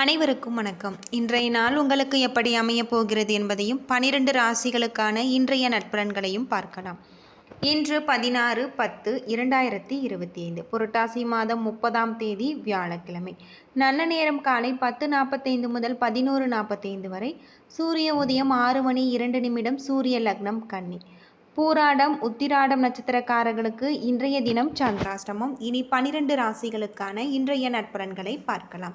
அனைவருக்கும் வணக்கம். இன்றைய நாள் உங்களுக்கு எப்படி அமையப் போகிறது என்பதையும் பனிரெண்டு ராசிகளுக்கான இன்றைய நட்பலன்களையும் பார்க்கலாம். இன்று பதினாறு பத்து இரண்டாயிரத்தி இருபத்தி ஐந்து புரட்டாசி மாதம் முப்பதாம் தேதி வியாழக்கிழமை. நல்ல நேரம் காலை பத்து நாற்பத்தைந்து முதல் பதினோரு நாற்பத்தைந்து வரை. சூரிய உதயம் ஆறு மணி இரண்டு நிமிடம் சூரிய லக்னம் கன்னி. பூராடம் உத்திராடம் நட்சத்திரக்காரர்களுக்கு இன்றைய தினம் சந்திராஷ்டமம். இனி பனிரெண்டு ராசிகளுக்கான இன்றைய நட்பலன்களை பார்க்கலாம்.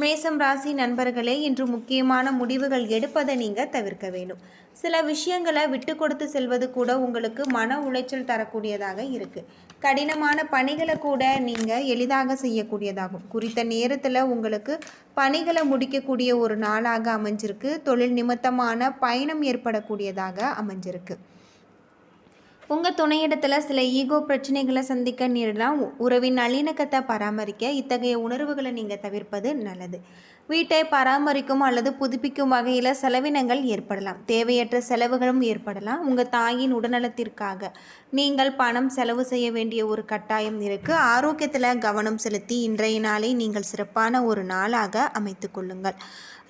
மேசம் ராசி நண்பர்களே இன்று முக்கியமான முடிவுகள் எடுப்பதை நீங்கள் தவிர்க்க வேண்டும். சில விஷயங்களை விட்டு கொடுத்து செல்வது கூட உங்களுக்கு மன உளைச்சல் தரக்கூடியதாக இருக்குது கடினமான பணிகளை கூட நீங்கள் எளிதாக செய்யக்கூடியதாகும். குறித்த நேரத்தில் உங்களுக்கு பணிகளை முடிக்கக்கூடிய ஒரு நாளாக அமைஞ்சிருக்கு. தொழில் நிமித்தமான பயணம் ஏற்படக்கூடியதாக அமைஞ்சிருக்கு. உங்கள் துணையிடத்தில் சில ஈகோ பிரச்சனைகளை சந்திக்க நேரலாம் உறவின் நல்லிணக்கத்தை பராமரிக்க இத்தகைய உணர்வுகளை நீங்கள் தவிர்ப்பது நல்லது. வீட்டை பராமரிக்கும் அல்லது புதுப்பிக்கும் வகையில் செலவினங்கள் ஏற்படலாம். தேவையற்ற செலவுகளும் ஏற்படலாம். உங்கள் தாயின் உடல்நலத்திற்காக நீங்கள் பணம் செலவு செய்ய வேண்டிய ஒரு கட்டாயம் இருக்குது ஆரோக்கியத்தில் கவனம் செலுத்தி இன்றைய நாளை நீங்கள் சிறப்பான ஒரு நாளாக அமைத்து கொள்ளுங்கள்.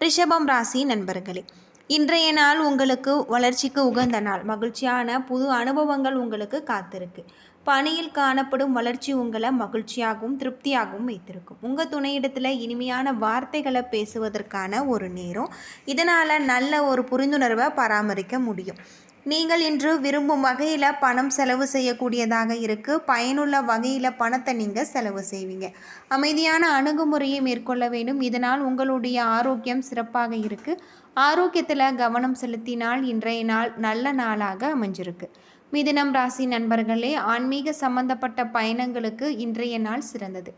ரிஷபம் ராசி நண்பர்களே இன்றைய நாள் உங்களுக்கு வளர்ச்சிக்கு உகந்த நாள். மகிழ்ச்சியான புது அனுபவங்கள் உங்களுக்கு காத்திருக்கு. பணியில் காணப்படும் வளர்ச்சி உங்களை மகிழ்ச்சியாகவும் திருப்தியாகவும் வைத்திருக்கும். உங்கள் துணையிடத்தில் இனிமையான வார்த்தைகளை பேசுவதற்கான ஒரு நேரம். இதனால் நல்ல ஒரு புரிந்துணர்வை பராமரிக்க முடியும். நீங்கள் இன்று விரும்பும் வகையில் பணம் செலவு செய்யக்கூடியதாக இருக்குது பயனுள்ள வகையில் பணத்தை நீங்கள் செலவு செய்வீங்க. அமைதியான அணுகுமுறையை மேற்கொள்ள வேண்டும். இதனால் உங்களுடைய ஆரோக்கியம் சிறப்பாக இருக்குது ஆரோக்கியத்தில் கவனம் செலுத்தினால் இன்றைய நாள் நல்ல நாளாக அமைஞ்சிருக்கு. மிதுனம் ராசி நண்பர்களே ஆன்மீக சம்பந்தப்பட்ட பயணங்களுக்கு இன்றைய நாள் சிறந்தது.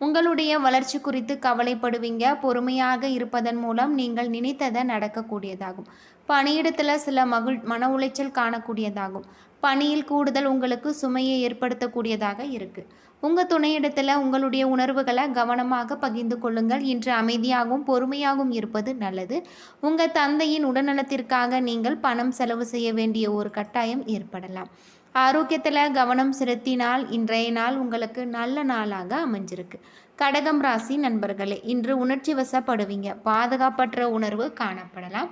உங்களுடைய வளர்ச்சி குறித்து கவலைப்படுவீங்க. பொறுமையாக இருப்பதன் மூலம் நீங்கள் நினைத்ததை நடக்கக்கூடியதாகும். பணியிடத்தில் சில மகிழ் மன உளைச்சல் காணக்கூடியதாகும். பணியில் கூடுதல் உங்களுக்கு சுமையை ஏற்படுத்தக்கூடியதாக இருக்குது உங்கள் துணையிடத்தில் உங்களுடைய உணர்வுகளை கவனமாக பகிர்ந்து கொள்ளுங்கள். இன்று அமைதியாகவும் பொறுமையாகவும் இருப்பது நல்லது. உங்கள் தந்தையின் உடல்நலத்திற்காக நீங்கள் பணம் செலவு செய்ய வேண்டிய ஒரு கட்டாயம் ஏற்படலாம். ஆரோக்கியத்தில் கவனம் செலுத்தினால் இன்றைய நாள் உங்களுக்கு நல்ல நாளாக அமைஞ்சிருக்கு. கடகம் ராசி நண்பர்களே இன்று உணர்ச்சி வசப்படுவீங்க. பாதுகாப்பற்ற உணர்வு காணப்படலாம்.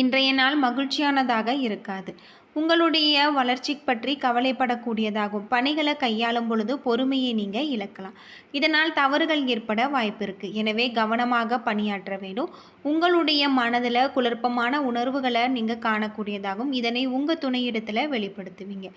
இன்றைய நாள் மகிழ்ச்சியானதாக இருக்காது. உங்களுடைய வளர்ச்சி பற்றி கவலைப்படக்கூடியதாகும். பணிகளை கையாளும் பொழுது பொறுமையை நீங்கள் இழக்கலாம். இதனால் தவறுகள் ஏற்பட வாய்ப்பு இருக்குது எனவே கவனமாக பணியாற்ற வேண்டும். உங்களுடைய மனதில் குழப்பமான உணர்வுகளை நீங்கள் காணக்கூடியதாகும். இதனை உங்கள் துணையிடத்தில் வெளிப்படுத்துவீங்க.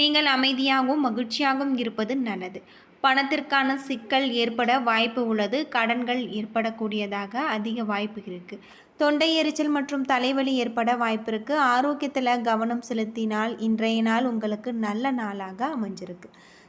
நீங்கள் அமைதியாகவும் மகிழ்ச்சியாகவும் இருப்பது நல்லது. பணத்திற்கான சிக்கல் ஏற்பட வாய்ப்பு உள்ளது. கடன்கள் ஏற்படக்கூடியதாக அதிக வாய்ப்பு இருக்குது தொண்டை எரிச்சல் மற்றும் தலைவலி ஏற்பட வாய்ப்பிருக்கு. ஆரோக்கியத்தில் கவனம் செலுத்தினால் இன்றைய நாள் உங்களுக்கு நல்ல நாளாக அமைஞ்சிருக்கு.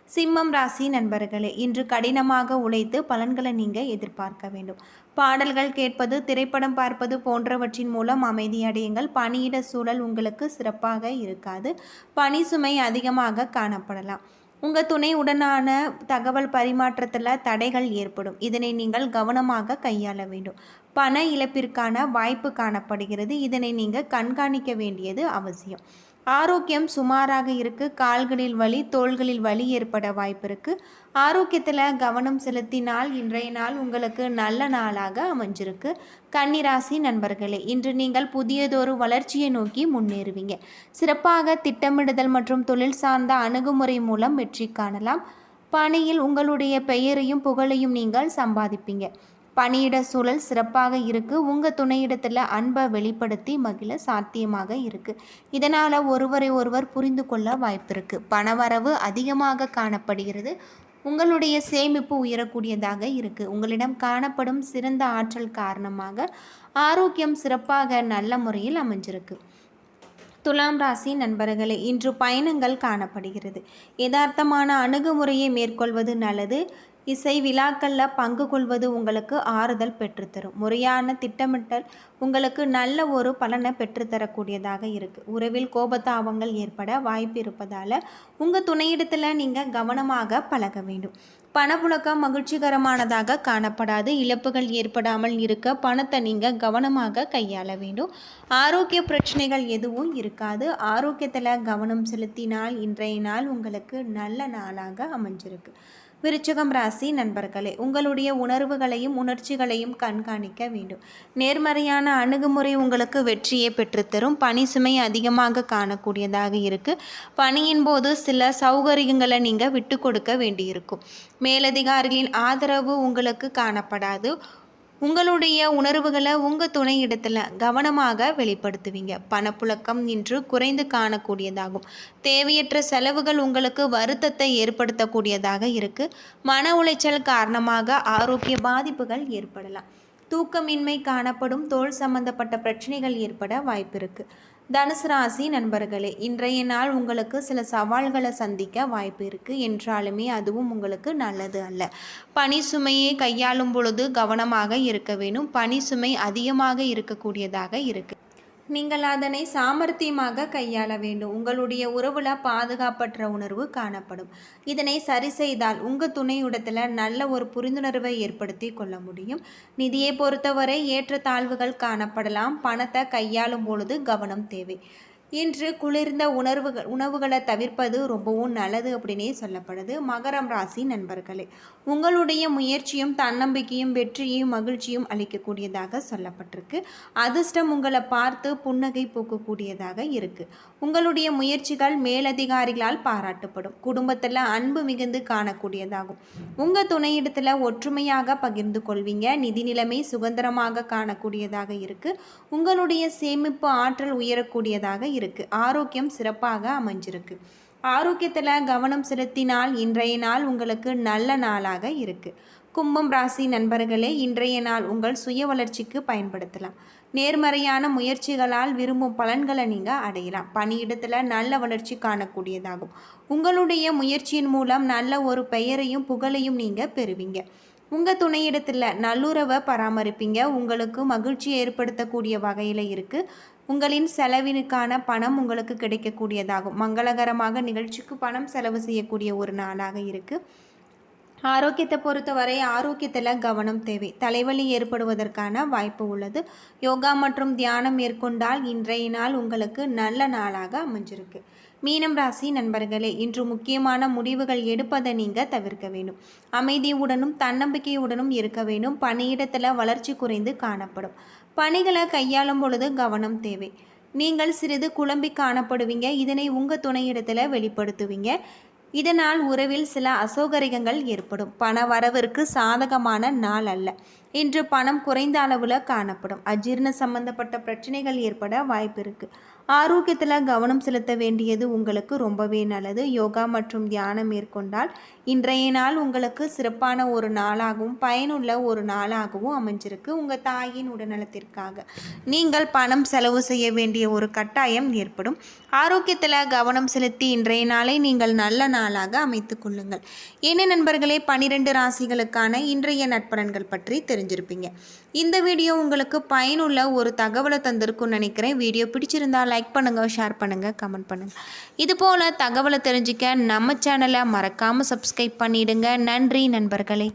சிம்மம் ராசி நண்பர்களே இன்று கடினமாக உழைத்து பலன்களை நீங்கள் எதிர்பார்க்க வேண்டும். பாடல்கள் கேட்பது திரைப்படம் பார்ப்பது போன்றவற்றின் மூலம் அமைதியடையுங்கள் பணியிட சூழல் உங்களுக்கு சிறப்பாக இருக்காது. பணி சுமை அதிகமாக காணப்படலாம். உங்கள் துணை உடனான தகவல் பரிமாற்றத்தில் தடைகள் ஏற்படும். இதனை நீங்கள் கவனமாக கையாள வேண்டும். பண இழப்பிற்கான வாய்ப்பு காணப்படுகிறது. இதனை நீங்கள் கண்காணிக்க வேண்டியது அவசியம். ஆரோக்கியம் சுமாராக இருக்குது கால்களில் வலி தோள்களில் வலி ஏற்பட வாய்ப்பு இருக்குது ஆரோக்கியத்தில் கவனம் செலுத்தினால் இன்றைய நாள் உங்களுக்கு நல்ல நாளாக அமைஞ்சிருக்கு. கன்னிராசி நண்பர்களே இன்று நீங்கள் புதியதொரு வளர்ச்சியை நோக்கி முன்னேறுவீங்க. சிறப்பாக திட்டமிடுதல் மற்றும் தொழில் சார்ந்த அணுகுமுறை மூலம் வெற்றி காணலாம். பணியில் உங்களுடைய பெயரையும் புகழையும் நீங்கள் சம்பாதிப்பீங்க. பணியிட சூழல் சிறப்பாக இருக்குது உங்கள் துணையிடத்தில் அன்பை வெளிப்படுத்தி மகிழ சாத்தியமாக இருக்குது இதனால் ஒருவரை ஒருவர் புரிந்து கொள்ள வாய்ப்பு இருக்குது பணவரவு அதிகமாக காணப்படுகிறது. உங்களுடைய சேமிப்பு உயரக்கூடியதாக இருக்குது உங்களிடம் காணப்படும் சிறந்த ஆற்றல் காரணமாக ஆரோக்கியம் சிறப்பாக நல்ல முறையில் அமைஞ்சிருக்கு. துலாம் ராசி நண்பர்களே இன்று பயணங்கள் காணப்படுகிறது. யதார்த்தமான அணுகுமுறையை மேற்கொள்வது நல்லது. இசை விழாக்களில் பங்கு கொள்வது உங்களுக்கு ஆறுதல் பெற்றுத்தரும். முறையான திட்டமிட்டல் உங்களுக்கு நல்ல ஒரு பலனை பெற்றுத்தரக்கூடியதாக இருக்குது உறவில் கோபத்தாபங்கள் ஏற்பட வாய்ப்பு இருப்பதால் உங்கள் துணையிடத்தில் நீங்கள் கவனமாக பழக வேண்டும். பணப்புழக்கம் மகிழ்ச்சிகரமானதாக காணப்படாது. இழப்புகள் ஏற்படாமல் இருக்க பணத்தை நீங்கள் கவனமாக கையாள வேண்டும். ஆரோக்கிய பிரச்சனைகள் எதுவும் இருக்காது. ஆரோக்கியத்தில் கவனம் செலுத்தினால் இன்றைய நாள் உங்களுக்கு நல்ல நாளாக அமைஞ்சிருக்கு. விருச்சகம் ராசி நண்பர்களே உங்களுடைய உணர்வுகளையும் உணர்ச்சிகளையும் கண்காணிக்க வேண்டும். நேர்மறையான அணுகுமுறை உங்களுக்கு வெற்றியை பெற்றுத்தரும். பணி சுமை அதிகமாக காணக்கூடியதாக இருக்குது பணியின் போது சில சௌகரியங்களை நீங்கள் விட்டு கொடுக்க வேண்டியிருக்கும். மேலதிகாரிகளின் ஆதரவு உங்களுக்கு காணப்படாது. உங்களுடைய உணர்வுகளை உங்கள் துணை இடத்துல கவனமாக வெளிப்படுத்துவீங்க. பணப்புழக்கம் இன்று குறைந்து காணக்கூடியதாகும். தேவையற்ற செலவுகள் உங்களுக்கு வருத்தத்தை ஏற்படுத்தக்கூடியதாக இருக்குது மன உளைச்சல் காரணமாக ஆரோக்கிய பாதிப்புகள் ஏற்படலாம். தூக்கமின்மை காணப்படும். தோல் சம்பந்தப்பட்ட பிரச்சனைகள் ஏற்பட வாய்ப்பு இருக்குது தனுசு ராசி நண்பர்களே இன்றைய நாள் உங்களுக்கு சில சவால்களை சந்திக்க வாய்ப்பு இருக்குது என்றாலுமே அதுவும் உங்களுக்கு நல்லது அல்ல. பனி சுமையை கையாளும் பொழுது கவனமாக இருக்க வேணும் பனி சுமை அதிகமாக இருக்கக்கூடியதாக இருக்குது நீங்கள் அதனை சாமர்த்தியமாக கையாள வேண்டும். உங்களுடைய உறவுல பாதுகாப்பற்ற உணர்வு காணப்படும். இதனை சரி செய்தால் உங்கள் துணையுடத்தில் நல்ல ஒரு புரிந்துணர்வை ஏற்படுத்தி கொள்ள முடியும். நிதியை பொறுத்தவரை ஏற்றத்தாழ்வுகள் காணப்படலாம். பணத்தை கையாளும் பொழுது கவனம் தேவை. இன்று குளிர்ந்த உணர்வுகள் உணவுகளை தவிர்ப்பது ரொம்பவும் நல்லது அப்படின்னே சொல்லப்படுது. மகரம் ராசி நண்பர்களே உங்களுடைய முயற்சியும் தன்னம்பிக்கையும் வெற்றியும் மகிழ்ச்சியும் அளிக்கக்கூடியதாக சொல்லப்பட்டிருக்கு. அதிர்ஷ்டம் உங்களை பார்த்து புன்னகை பூக்கக்கூடியதாக இருக்குது உங்களுடைய முயற்சிகள் மேலதிகாரிகளால் பாராட்டப்படும். குடும்பத்தில் அன்பு மிகுந்து காணக்கூடியதாகும். உங்கள் துணையிடத்தில் ஒற்றுமையாக பகிர்ந்து கொள்வீங்க. நிதி நிலைமை சுதந்திரமாக காணக்கூடியதாக இருக்குது உங்களுடைய சேமிப்பு ஆற்றல் உயரக்கூடியதாக இருக்குது ஆரோக்கியம் சிறப்பாக அமைஞ்சிருக்கு. ஆரோக்கியத்தில் கவனம் செலுத்தினால் இன்றைய நாள் உங்களுக்கு நல்ல நாளாக இருக்குது கும்பம் ராசி நண்பர்களே இன்றைய நாள் உங்கள் சுய வளர்ச்சிக்கு பயன்படுத்தலாம். நேர்மறையான முயற்சிகளால் விரும்பும் பலன்களை நீங்கள் அடையலாம். பணியிடத்தில் நல்ல வளர்ச்சி காணக்கூடியதாகும். உங்களுடைய முயற்சியின் மூலம் நல்ல ஒரு பெயரையும் புகழையும் நீங்கள் பெறுவீங்க. உங்கள் துணையிடத்தில் நல்லுறவை பராமரிப்பீங்க. உங்களுக்கு மகிழ்ச்சி ஏற்படுத்தக்கூடிய வகையில் இருக்குது உங்களின் செலவினுக்கான பணம் உங்களுக்கு கிடைக்கக்கூடியதாகும். மங்களகரமாக நிகழ்ச்சிக்கு பணம் செலவு செய்யக்கூடிய ஒரு நாளாக இருக்குது ஆரோக்கியத்தை பொறுத்தவரை ஆரோக்கியத்தில் கவனம் தேவை. தலைவலி ஏற்படுவதற்கான வாய்ப்பு உள்ளது. யோகா மற்றும் தியானம் மேற்கொண்டால் இன்றைய நாள் உங்களுக்கு நல்ல நாளாக அமைஞ்சிருக்கு. மீனம் ராசி நண்பர்களே இன்று முக்கியமான முடிவுகள் எடுப்பதை நீங்கள் தவிர்க்க வேண்டும். அமைதியுடனும் தன்னம்பிக்கையுடனும் இருக்க வேண்டும். பணியிடத்தில் வளர்ச்சி குறைந்து காணப்படும். பணிகளை கையாளும் பொழுது கவனம் தேவை. நீங்கள் சிறிது குழம்பி காணப்படுவீங்க. இதனை உங்கள் துணையிடத்தில் வெளிப்படுத்துவீங்க. இதனால் உறவில் சில அசௌகரியங்கள் ஏற்படும். பண வரவிற்கு சாதகமான நாள் அல்ல. இன்று பணம் குறைந்த அளவில் காணப்படும். அஜீர்ண சம்பந்தப்பட்ட பிரச்சனைகள் ஏற்பட வாய்ப்பு இருக்குது ஆரோக்கியத்தில் கவனம் செலுத்த வேண்டியது உங்களுக்கு ரொம்பவே நல்லது. யோகா மற்றும் தியானம் மேற்கொண்டால் இன்றைய நாள் உங்களுக்கு சிறப்பான ஒரு நாளாகவும் பயனுள்ள ஒரு நாளாகவும் அமைஞ்சிருக்கு. உங்கள் தாயின் உடல்நலத்திற்காக நீங்கள் பணம் செலவு செய்ய வேண்டிய ஒரு கட்டாயம் ஏற்படும். ஆரோக்கியத்தில் கவனம் செலுத்தி இன்றைய நாளை நீங்கள் நல்ல நாளாக அமைத்து கொள்ளுங்கள். என்ன நண்பர்களே பனிரெண்டு ராசிகளுக்கான இன்றைய நட்பலன்கள் பற்றி தெரிஞ்சிருப்பீங்க. இந்த வீடியோ உங்களுக்கு பயனுள்ள ஒரு தகவலை தந்திருக்கும்னு நினைக்கிறேன். வீடியோ பிடிச்சிருந்தால் லைக் பண்ணுங்கள் ஷேர் பண்ணுங்கள் கமெண்ட் பண்ணுங்கள் இதுபோல் தகவலை தெரிஞ்சுக்க நம்ம சேனலை மறக்காமல் சப்ஸ்கிரைப் பண்ணிவிடுங்க நன்றி நண்பர்களே.